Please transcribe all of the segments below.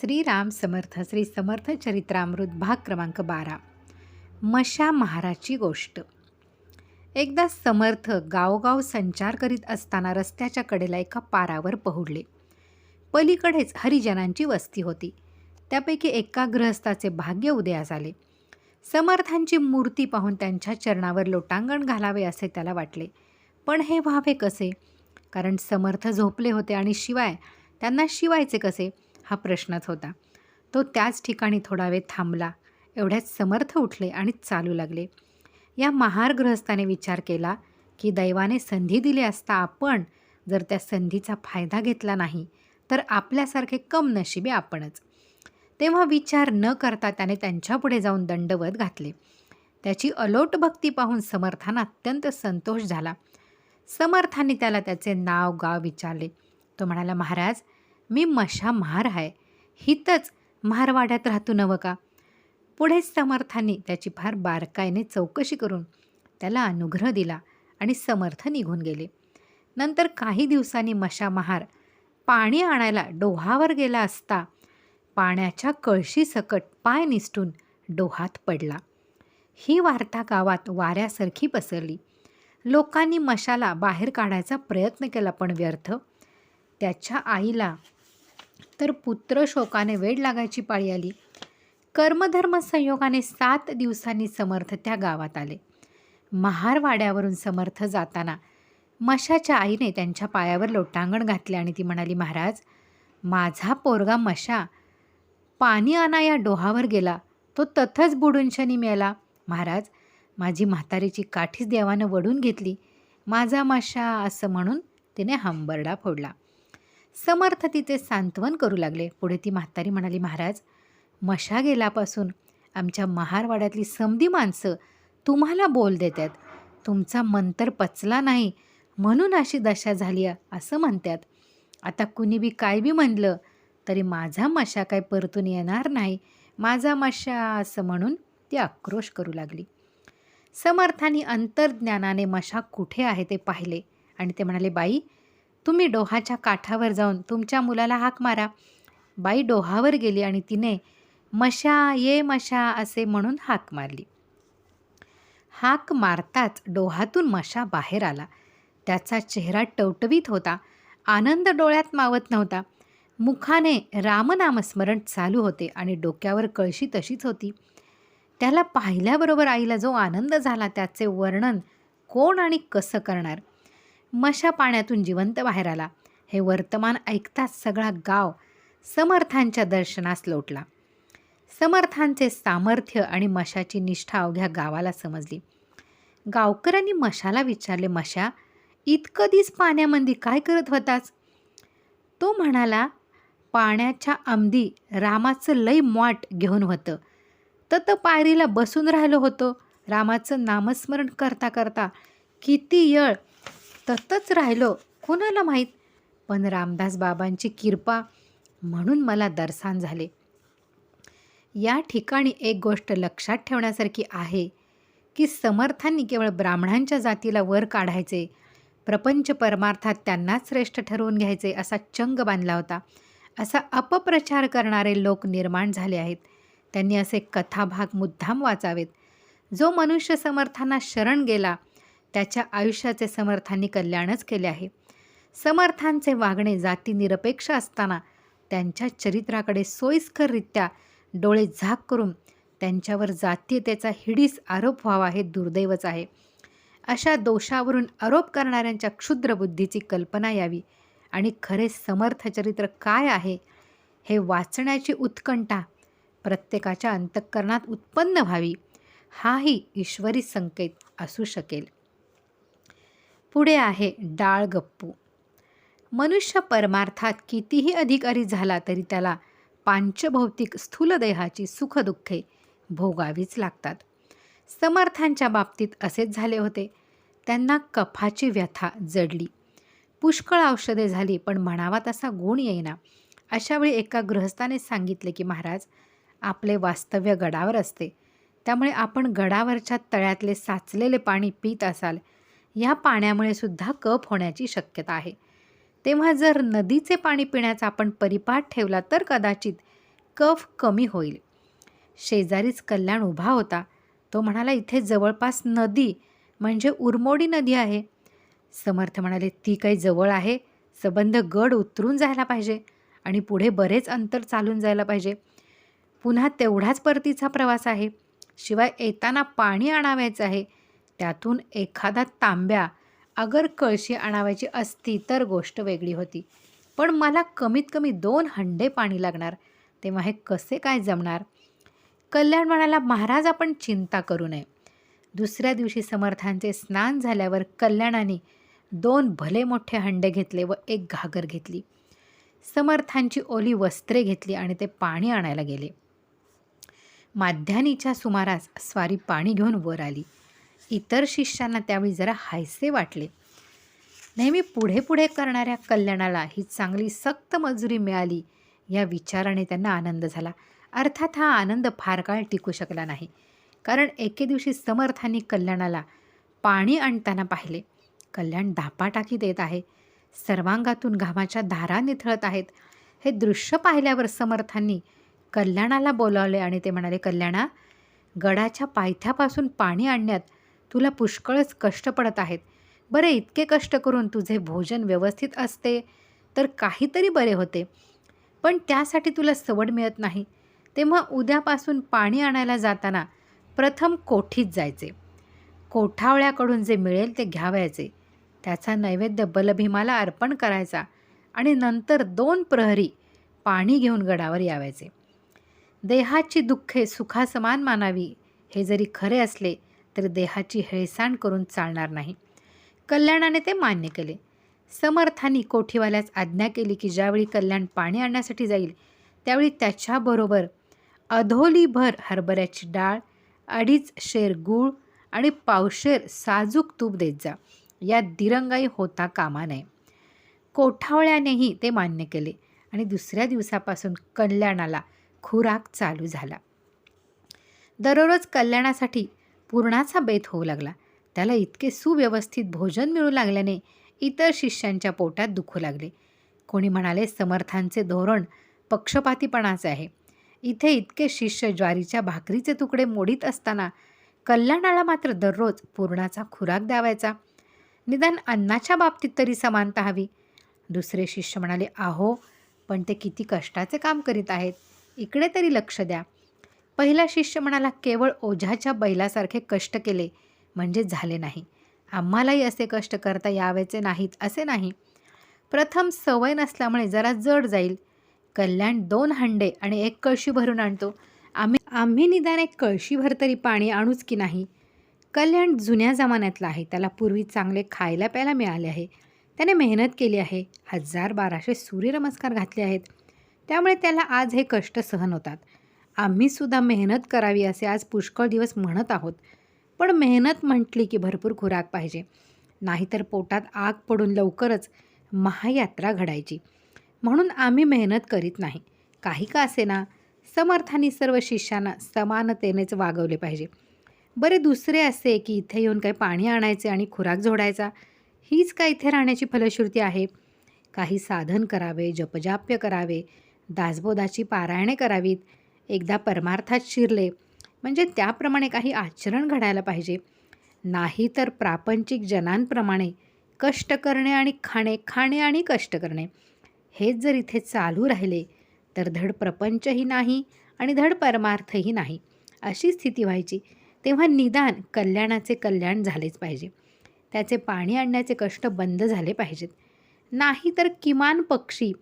श्रीराम समर्थ श्री समर्थ चरित्रामृत भाग क्रमांक बारा. मशा महाराची गोष्ट. एकदा समर्थ गावोगाव संचार करीत असताना रस्त्याच्या कडेला एका पारावर पहुडले. पलीकडेच हरिजनांची वस्ती होती. त्यापैकी एका ग्रहस्थाचे भाग्य उदयास आले समर्थांची मूर्ती पाहून त्यांच्या चरणावर लोटांगण घालावे असे त्याला वाटले. पण हे व्हावे कसे? कारण समर्थ झोपले होते आणि शिवाय त्यांना शिवायचे कसे? हा प्रश्नच होता. तो त्याच ठिकाणी थोडा वेळ थांबला. एवढ्यात समर्थ उठले आणि चालू लागले. या महार गृहस्थाने विचार केला की दैवाने संधी दिली असता आपण जर त्या संधीचा फायदा घेतला नाही तर आपल्यासारखे कम नशिबे आपणच. तेव्हा विचार न करता त्याने त्यांच्यापुढे जाऊन दंडवत घातले. त्याची अलोट भक्ती पाहून समर्थांना अत्यंत संतोष झाला. समर्थांनी त्याला त्याचे नाव गाव विचारले. तो म्हणाला महाराज मी मशा महार आहे हितच महारवाड्यात राहतो नवं का? पुढे समर्थांनी त्याची फार बारकाईने चौकशी करून त्याला अनुग्रह दिला आणि समर्थ निघून गेले. नंतर काही दिवसांनी मशा महार पाणी आणायला डोहावर गेला असता पाण्याच्या कळशीसकट पाय निसटून डोहात पडला. ही वार्ता गावात वाऱ्यासारखी पसरली. लोकांनी मशाला बाहेर काढायचा प्रयत्न केला पण व्यर्थ. त्याच्या आईला तर पुत्र शोकाने वेळ लागायची पाळी आली. कर्मधर्म संयोगाने सात दिवसांनी समर्थ त्या गावात आले. महारवाड्यावरून समर्थ जाताना मशाच्या आईने त्यांच्या पायावर लोटांगण घातले आणि ती म्हणाली महाराज माझा पोरगा मशा पाणी आणा या डोहावर गेला. तो तथच बुडूनशनी मिळाला मेला. महाराज माझी म्हातारीची काठीच देवानं वडून घेतली. माझा मशा असं म्हणून तिने हंबरडा फोडला. समर्थ तिचे सांत्वन करू लागले. पुढे ती म्हातारी म्हणाली महाराज मशा गेल्यापासून आमच्या महारवाड्यातली समधी माणसं तुम्हाला बोल देतात तुमचा मंतर पचला नाही म्हणून अशी दशा झाली असं म्हणतात आता कुणी बी काय बी म्हणलं तरी माझा मशा काय परतून येणार नाही. माझा मशा असं म्हणून ती आक्रोश करू लागली. समर्थानी अंतर्ज्ञानाने मशा कुठे आहे ते पाहिले आणि ते म्हणाले बाई तुम्ही डोहाच्या काठावर जाऊन तुमच्या मुलाला हाक मारा. बाई डोहावर गेली आणि तिने मशा ये मशा असे म्हणून हाक मारली. हाक मारताच डोहातून मशा बाहेर आला. त्याचा चेहरा टवटवीत होता. आनंद डोळ्यात मावत नव्हता. मुखाने रामनामस्मरण चालू होते आणि डोक्यावर कळशी तशीच होती. त्याला पाहिल्याबरोबर आईला जो आनंद झाला त्याचे वर्णन कोण आणि कसं करणार? मशा पाण्यातून जिवंत बाहेर आला. हे वर्तमान ऐकताच सगळा गाव समर्थांच्या दर्शनास लोटला. समर्थांचे सामर्थ्य आणि मशाची निष्ठा अवघ्या गावाला समजली. गावकऱ्यांनी मशाला विचारले मशा इतकं दिस पाण्यामध्ये काय करत होताच तो म्हणाला पाण्याच्या आमदी रामाचं लय मॉट घेऊन होतं. तर पायरीला बसून राहिलो होतो. रामाचं नामस्मरण करता करता किती यळ ततच राहिलो. कोणाला माहीत? पण रामदास बाबांची किरपा म्हणून मला दर्शन झाले. या ठिकाणी एक गोष्ट लक्षात ठेवण्यासारखी आहे की समर्थांनी केवळ ब्राह्मणांच्या जातीला वर काढायचे प्रपंच परमार्थात त्यांनाच श्रेष्ठ ठरवून घ्यायचे असा चंग बांधला होता. असा अपप्रचार करणारे लोक निर्माण झाले आहेत. त्यांनी असे कथाभाग मुद्दाम वाचावेत. जो मनुष्य समर्थांना शरण गेला त्याच्या आयुष्याचे समर्थांनी कल्याणच केले आहे. समर्थांचे वागणे जातीनिरपेक्ष असताना त्यांच्या चरित्राकडे सोयीस्कररित्या डोळे झाक करून त्यांच्यावर जातीयतेचा हिडीस आरोप व्हावा हे दुर्दैवच आहे. अशा दोषावरून आरोप करणाऱ्यांच्या क्षुद्र बुद्धीची कल्पना यावी आणि खरे समर्थ चरित्र काय आहे हे वाचण्याची उत्कंठा प्रत्येकाच्या अंतःकरणात उत्पन्न व्हावी हाही ईश्वरी संकेत असू शकेल. पुढे आहे डाळ गप्पू. मनुष्य परमार्थात कितीही अधिकारी झाला तरी त्याला पांचभौतिक स्थूलदेहाची सुखदुःखे भोगावीच लागतात. समर्थांच्या बाबतीत असेच झाले होते. त्यांना कफाची व्यथा जडली. पुष्कळ औषधे झाली पण म्हणावा तसा गुण येईना. अशावेळी एका गृहस्थाने सांगितले की महाराज आपले वास्तव्य गडावर असते. त्यामुळे आपण गडावरच्या तळ्यातले साचलेले पाणी पित असाल ह्या पाण्यामुळे सुद्धा कफ होण्याची शक्यता आहे. तेव्हा जर नदीचे पाणी पिण्याचा आपण परिपाठ ठेवला तर कदाचित कफ कमी होईल. शेजारीच कल्याण उभा होता. तो म्हणाला इथे जवळपास नदी म्हणजे उरमोडी नदी आहे. समर्थ म्हणाले ती काही जवळ आहे. सबंध गड उतरून जायला पाहिजे आणि पुढे बरेच अंतर चालून जायला पाहिजे. पुन्हा तेवढाच परतीचा प्रवास आहे. शिवाय येताना पाणी आणावायचं आहे. त्यातून एखादा तांब्या अगर कळशी आणावायची असती तर गोष्ट वेगळी होती. पण मला कमीत कमी दोन हंडे पाणी लागणार. तेव्हा हे कसे काय जमणार? कल्याण म्हणाला महाराज आपण चिंता करू नये. दुसऱ्या दिवशी समर्थांचे स्नान झाल्यावर कल्याणाने दोन भले मोठे हंडे घेतले व एक घागर घेतली. समर्थांची ओली वस्त्रे घेतली आणि ते पाणी आणायला गेले. माध्यानीच्या सुमारास स्वारी पाणी घेऊन वर आली. इतर शिष्यांना त्यावेळी जरा हायसे वाटले. नेहमी पुढे पुढे करणाऱ्या कल्याणाला ही चांगली सक्त मजुरी मिळाली या विचाराने त्यांना आनंद झाला. अर्थात हा आनंद फार काळ टिकू शकला नाही. कारण एके दिवशी समर्थांनी कल्याणाला पाणी आणताना पाहिले. कल्याण धापाटाकी देत आहे. सर्वांगातून घामाच्या धारा निथळत आहेत. हे दृश्य पाहिल्यावर समर्थांनी कल्याणाला बोलावले आणि ते म्हणाले कल्याणा गडाच्या पायथ्यापासून पाणी आणण्यात तुला पुष्कळच कष्ट पडत आहेत. बरे इतके कष्ट करून तुझे भोजन व्यवस्थित असते तर काहीतरी बरे होते. पण त्यासाठी तुला सवड मिळत नाही. तेव्हा उद्यापासून पाणी आणायला जाताना प्रथम कोठीत जायचे. कोठावळ्याकडून जे मिळेल ते घ्यावायचे. त्याचा नैवेद्य बलभीमाला अर्पण करायचा आणि नंतर दोन प्रहरी पाणी घेऊन गडावर यावायचे. देहाची दुःखे सुखासमान मानावी हे जरी खरे असले तर देहाची हेळसांड करून चालणार नाही. कल्याणाने ते मान्य केले. समर्थांनी कोठीवाल्यास आज्ञा केली की ज्यावेळी कल्याण पाणी आणण्यासाठी जाईल त्यावेळी त्याच्याबरोबर अधोलीभर हरभऱ्याची डाळ अडीच शेर गूळ आणि पावशेर साजूक तूप देत जा. यात दिरंगाई होता कामा नये. कोठावळ्यानेही ते मान्य केले आणि दुसऱ्या दिवसापासून कल्याणाला खुराक चालू झाला. दररोज कल्याणासाठी पूर्णाचा बेत होऊ लागला. त्याला इतके सुव्यवस्थित भोजन मिळू लागल्याने इतर शिष्यांच्या पोटात दुखू लागले. कोणी म्हणाले समर्थांचे धोरण पक्षपातीपणाचे आहे. इथे इतके शिष्य ज्वारीच्या भाकरीचे तुकडे मोडीत असताना कल्याणाला मात्र दररोज पूर्णाचा खुराक द्यावायचा. निदान अन्नाच्या बाबतीत तरी समानता हवी. दुसरे शिष्य म्हणाले आहो पण ते किती कष्टाचे काम करीत आहेत. इकडे तरी लक्ष द्या. पहिला शिष्य म्हणाला केवळ ओझ्याच्या बैलासारखे कष्ट केले म्हणजे झाले नाही. आम्हालाही असे कष्ट करता यावेचे नाहीत असे नाही. प्रथम सवय नसल्यामुळे जरा जड जाईल. कल्याण दोन हंडे आणि एक कळशी भरून आणतो. आम्ही आम्ही निदान एक कळशीभर तरी पाणी आणूच की नाही? कल्याण जुन्या जमान्यातला आहे. त्याला पूर्वी चांगले खायला प्यायला मिळाले आहे. त्याने मेहनत केली आहे. हजार बाराशे सूर्यनमस्कार घातले आहेत. त्यामुळे त्याला आज हे कष्ट सहन होतात. आम्हीसुद्धा मेहनत करावी असे आज पुष्कळ दिवस म्हणत आहोत. पण मेहनत म्हटली की भरपूर खुराक पाहिजे. नाहीतर पोटात आग पडून लवकरच महायात्रा घडायची. म्हणून आम्ही मेहनत करीत नाही. काही का असेना समर्थांनी सर्व शिष्यांना समानतेनेच वागवले पाहिजे. बरे दुसरे असे की इथे येऊन काही पाणी आणायचे आणि खुराक झोडायचा? हीच का इथे राहण्याची फलश्रुती आहे? काही साधन करावे जपजाप्य करावे दासबोधाची पारायणे करावीत एकदा परमार्थात शिरले. म्हणजे त्याप्रमाणे काही आचरण घडायला पाहिजे. नाही तर प्रापंचिक जनांप्रमाणे कष्ट करणे आणि खाणे खाणे आणि कष्ट करणे. हेच जर इथे चालू राहिले तर धड प्रपंचही नाही आणि धड परमार्थही नाही. अशी स्थिती व्हायची तेव्हा निदान कल्याणाचे कल्याण झालेच पाहिजे. त्याचे पाणी आणण्याचे कष्ट बंद झाले पाहिजेत. नाही तर किमान पक्षी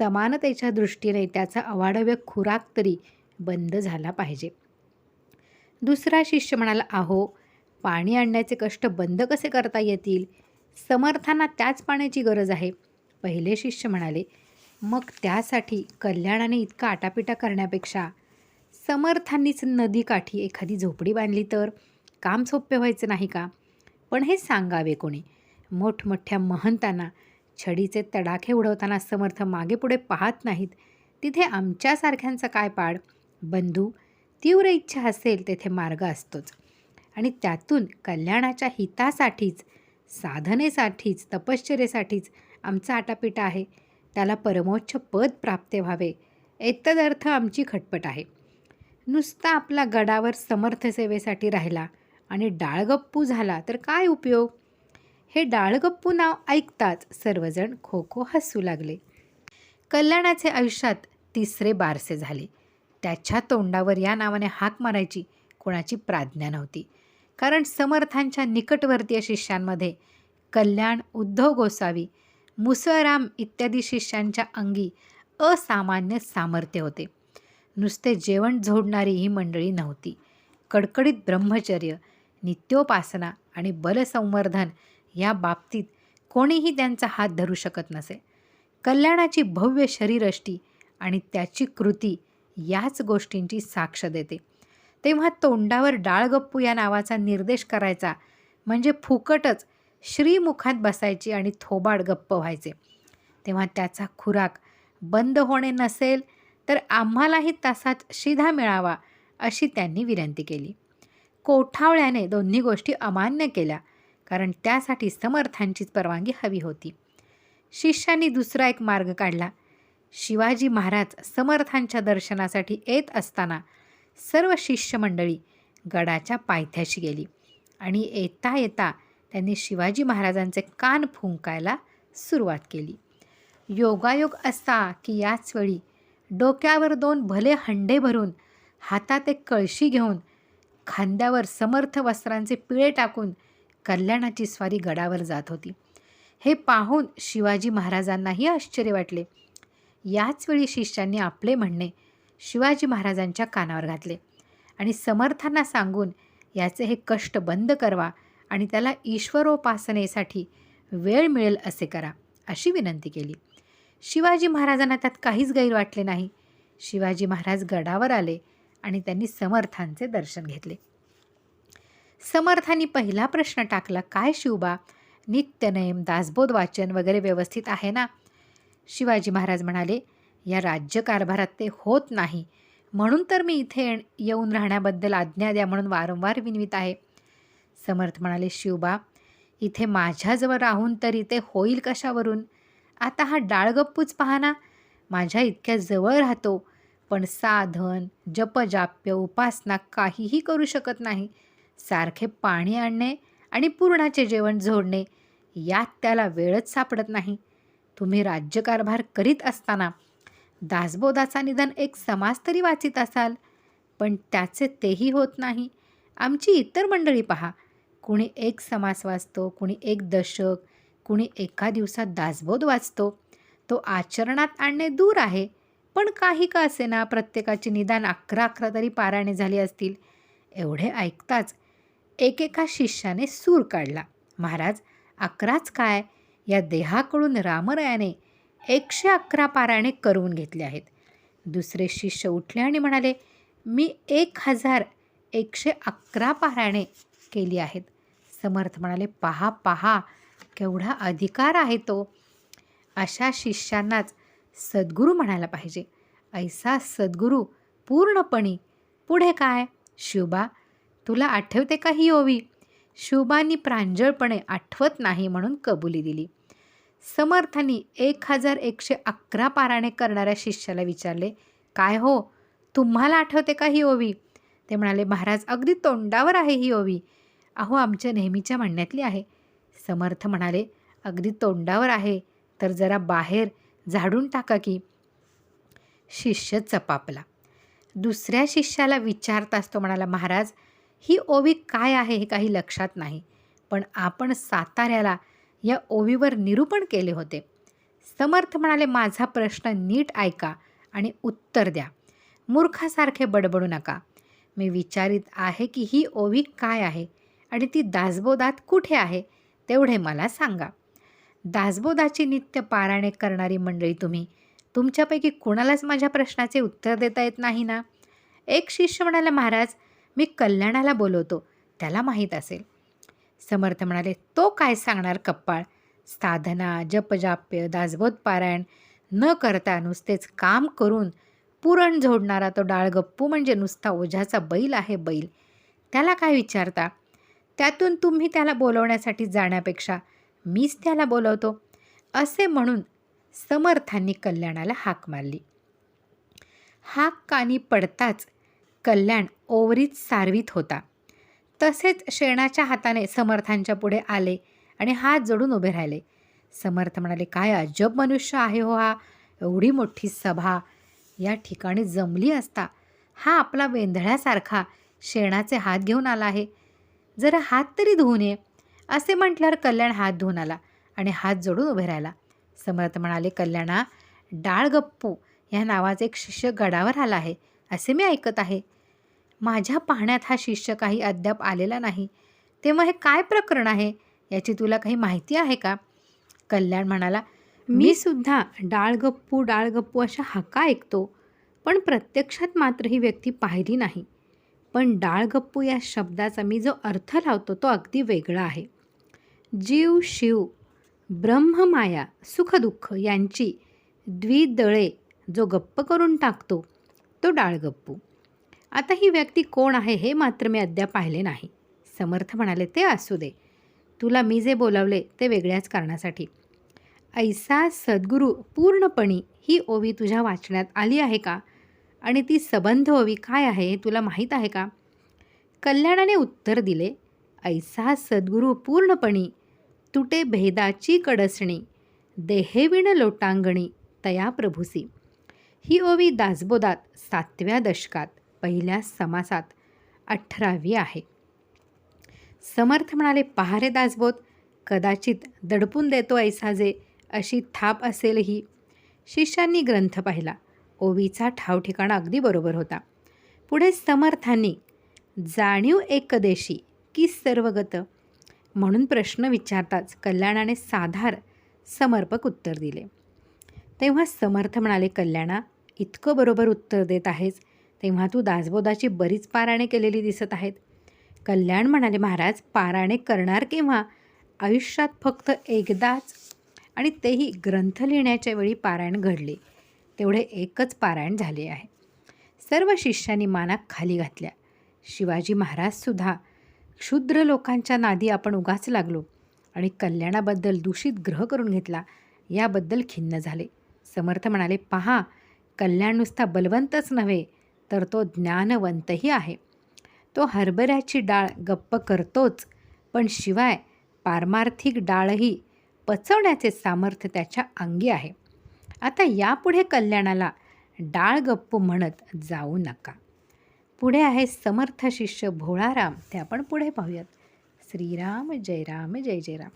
समानतेच्या दृष्टीने त्याचा अवाढव्य खुराक तरी बंद झाला पाहिजे. दुसरा शिष्य म्हणाला आहो पाणी आणण्याचे कष्ट बंद कसे करता येतील? समर्थांना त्याच पाण्याची गरज आहे. पहिले शिष्य म्हणाले मग त्यासाठी कल्याणाने इतका आटापिटा करण्यापेक्षा समर्थांनीच नदीकाठी एखादी झोपडी बांधली तर काम सोपे व्हायचं नाही का? पण हे सांगावे कोणी? मोठमोठ्या महंतांना छडीचे तडाखे उडवताना समर्थ मागे पुढे पाहत नाहीत. तिथे आमच्यासारख्यांचा काय पाड? बंधू तीव्र इच्छा असेल तेथे मार्ग असतोच. आणि त्यातून कल्याणाच्या हितासाठीच साधनेसाठीच तपश्चर्येसाठीच आमचा आटापिटा आहे. त्याला परमोच्च पद प्राप्त व्हावे. एतदर्थ आमची खटपट आहे. नुसता आपला गडावर समर्थ सेवेसाठी राहिला आणि डाळगप्पू झाला तर काय उपयोग? हे डाळगप्पू नाव ऐकताच सर्वजण खो खो हसू लागले. कल्याणाचे आयुष्यात तिसरे बारसे झाले. त्याच्या तोंडावर या नावाने हाक मारायची कोणाची प्राज्ञा नव्हती. कारण समर्थांच्या निकटवर्तीय शिष्यांमध्ये कल्याण उद्धव गोसावी मुसळराम इत्यादी शिष्यांच्या अंगी असामान्य सामर्थ्य होते. नुसते जेवण झोडणारी ही मंडळी नव्हती. कडकडीत ब्रह्मचर्य नित्योपासना आणि बलसंवर्धन या बाबतीत कोणीही त्यांचा हात धरू शकत नसे. कल्याणाची भव्य शरीरष्टी आणि त्याची कृती याच गोष्टींची साक्ष देते. तेव्हा तोंडावर डाळगप्पू या नावाचा निर्देश करायचा म्हणजे फुकटच श्रीमुखात बसायची आणि थोबाड गप्प व्हायचे. तेव्हा त्याचा खुराक बंद होणे नसेल तर आम्हालाही तासात शिधा मिळावा अशी त्यांनी विनंती केली. कोठावळ्याने दोन्ही गोष्टी अमान्य केल्या. कारण त्यासाठी समर्थांचीच परवानगी हवी होती. शिष्यांनी दुसरा एक मार्ग काढला. शिवाजी महाराज समर्थांच्या दर्शनासाठी येत असताना सर्व शिष्यमंडळी गडाच्या पायथ्याशी गेली आणि येता येता त्यांनी शिवाजी महाराजांचे कान फुंकायला सुरुवात केली. योगायोग असा की याच वेळी डोक्यावर दोन भले हंडे भरून हातात एक कळशी घेऊन खांद्यावर समर्थ वस्त्रांचे पिळे टाकून कल्याणाची स्वारी गडावर जात होती. हे पाहून शिवाजी महाराजांनाही आश्चर्य वाटले. याचवेळी शिष्यांनी आपले म्हणणे शिवाजी महाराजांच्या कानावर घातले आणि समर्थांना सांगून याचे हे कष्ट बंद करवा आणि त्याला ईश्वरोपासनेसाठी वेळ मिळेल असे करा अशी विनंती केली. शिवाजी महाराजांना त्यात काहीच गैर वाटले नाही. शिवाजी महाराज गडावर आले आणि त्यांनी समर्थांचे दर्शन घेतले. समर्थांनी पहिला प्रश्न टाकला काय शिवबा? नित्यनेम दासबोध वाचन वगैरे व्यवस्थित आहे ना? शिवाजी महाराज म्हणाले या राज्यकारभारात ते होत नाही. म्हणून तर मी इथे येऊन राहण्याबद्दल आज्ञा द्या म्हणून वारंवार विनवित आहे. समर्थ म्हणाले शिवबा इथे माझ्याजवळ राहून तरी ते होईल कशावरून? आता हा डाळगप्पूच पहा ना. माझ्या इतक्या जवळ राहतो पण साधन जपजाप्य उपासना काहीही करू शकत नाही. सारखे पाणी आणणे आणि पूर्णाचे जेवण जोडणे यात त्याला वेळच सापडत नाही. तुम्ही राज्यकारभार करीत असताना दासबोधाचा निधन एक समाज तरी वाचित असाल पण त्याचे तेही होत नाही. आमची इतर मंडळी पहा कुणी एक समास वाचतो कुणी एक दशक कुणी एका दिवसात दासबोध वाचतो. तो आचरणात आणणे दूर आहे पण काही का असेना प्रत्येकाची निदान अकरा अकरा तरी पारायणे झाली असतील. एवढे ऐकताच एकेका शिष्याने सूर काढला. महाराज अकराच काय? या देहाकडून रामरायाने एकशे अकरा पारायणे करून घेतले आहेत. दुसरे शिष्य उठले आणि म्हणाले मी एक हजार एकशे अकरा पारायणे केली आहेत. समर्थ म्हणाले पहा पहा केवढा अधिकार आहे तो. अशा शिष्यांनाच सद्गुरू म्हणायला पाहिजे. ऐसा सद्गुरू पूर्णपणी पुढे काय? शिवबा तुला आठवते का ही ओवी? शुभानी प्रांजळपणे आठवत नाही म्हणून कबुली दिली. समर्थांनी एक हजार एकशे अकरा पाराणे करणाऱ्या शिष्याला विचारले काय हो? तुम्हाला आठवते का ही ओवी? ते म्हणाले महाराज अगदी तोंडावर आहे ही ओवी. अहो आमच्या नेहमीच्या म्हणण्यातली आहे. समर्थ म्हणाले अगदी तोंडावर आहे. तर जरा बाहेर झाडून टाका की. शिष्य चपापला. दुसऱ्या शिष्याला विचारताच तो म्हणाला महाराज ही ओवी काय आहे हे काही लक्षात नाही. पण आपण साताऱ्याला या ओवीवर निरूपण केले होते. समर्थ म्हणाले माझा प्रश्न नीट ऐका आणि उत्तर द्या. मूर्खासारखे बडबडू नका. मी विचारित आहे की ही ओवी काय आहे आणि ती दासबोधात कुठे आहे तेवढे मला सांगा. दासबोधाची नित्य पारायणे करणारी मंडळी तुम्ही. तुमच्यापैकी कुणालाच माझ्या प्रश्नाचे उत्तर देता येत नाही ना? एक शिष्य म्हणाला महाराज मी कल्याणाला बोलवतो. त्याला माहीत असेल. समर्थ म्हणाले तो काय सांगणार कप्पाळ? साधना जपजाप्य दासबोध पारायण न करता नुसतेच काम करून पुरण झोडणारा तो डाळगप्पू म्हणजे नुसता ओझ्याचा बैल आहे बैल. त्याला काय विचारता? त्यातून तुम्ही त्याला बोलवण्यासाठी जाण्यापेक्षा मीच त्याला बोलवतो. असे म्हणून समर्थांनी कल्याणाला हाक मारली. हाक कानी पडताच कल्याण ओवरीत सारवीत होता. तसेच शेणाच्या हाताने समर्थांच्या पुढे आले आणि हात जोडून उभे राहिले. समर्थ म्हणाले काय अजब मनुष्य आहे हो हा. एवढी मोठी सभा. या ठिकाणी जमली असता. हा आपला वेंधळ्यासारखा शेणाचे हात घेऊन आला आहे. जरा हात तरी धुवून ये. असे म्हटल्यावर कल्याण हात धुवून आला आणि हात जोडून उभे राहिला. समर्थ म्हणाले कल्याणा डाळ गप्पू ह्या नावाचा एक शिष्य गडावर आला आहे. असे मी ऐकत आहे. माझ्या पाहण्यात हा शिष्य काही अद्याप आलेला नाही. तेव्हा हे काय प्रकरण आहे? याची तुला काही माहिती आहे का? कल्याण म्हणाला मी सुद्धा डाळगप्पू डाळगप्पू अशा हाका ऐकतो पण प्रत्यक्षात मात्र ही व्यक्ती पाहिली नाही. पण डाळगप्पू या शब्दाचा मी जो अर्थ लावतो तो अगदी वेगळा आहे. जीव शिव ब्रह्ममाया सुखदुःख यांची द्विदळे जो गप्प करून टाकतो तो डाळगप्पू. आता ही व्यक्ती कोण आहे हे मात्र मी अद्याप पाहिले नाही. समर्थ म्हणाले ते असू दे. तुला मी जे बोलावले ते वेगळ्याच कारणासाठी. ऐसा सद्गुरू पूर्णपणी ही ओवी तुझ्या वाचण्यात आली आहे का? आणि ती सबंध ओवी काय आहे हे तुला माहीत आहे का? कल्याणाने उत्तर दिले ऐसा सद्गुरू पूर्णपणी तुटे भेदाची कडसणी देहेविण लोटांगणी तया प्रभुसी. ही ओवी दासबोधात सातव्या दशकात पहिल्या समासात अठरावी आहे. समर्थ म्हणाले पहारे दासबोध कदाचित दडपून देतो ऐसा जे अशी थाप असेल ही शिष्यांनी ग्रंथ पाहिला. ओवीचा ठावठिकाणा अगदी बरोबर होता. पुढे समर्थांनी जाणीव एकदेशी की सर्वगत? म्हणून प्रश्न विचारताच कल्याणाने साधार समर्पक उत्तर दिले. तेव्हा समर्थ म्हणाले कल्याणा इतकं बरोबर उत्तर देत आहेस. तेव्हा तू दासबोधाची बरीच पारायणे केलेली दिसत आहेत. कल्याण म्हणाले महाराज पारायणे करणार केव्हा? आयुष्यात फक्त एकदाच. आणि तेही ग्रंथ लिहिण्याच्या वेळी पारायण घडले. तेवढे एकच पारायण झाले आहे. सर्व शिष्यांनी माना खाली घातल्या. शिवाजी महाराजसुद्धा क्षुद्र लोकांच्या नादी आपण उगाच लागलो आणि कल्याणाबद्दल दूषित ग्रह करून घेतला याबद्दल खिन्न झाले. समर्थ म्हणाले पहा कल्याण नुसता बलवंतच नव्हे तर तो ज्ञानवंतही आहे. तो हरभऱ्याची डाळ गप्प करतोच पण शिवाय पारमार्थिक डाळही पचवण्याचे सामर्थ्य त्याच्या अंगी आहे. आता यापुढे कल्याणाला डाळ गप्पू म्हणत जाऊ नका. पुढे आहे समर्थ शिष्य भोळाराम. ते आपण पुढे पाहूयात. श्रीराम जय राम जय जय राम.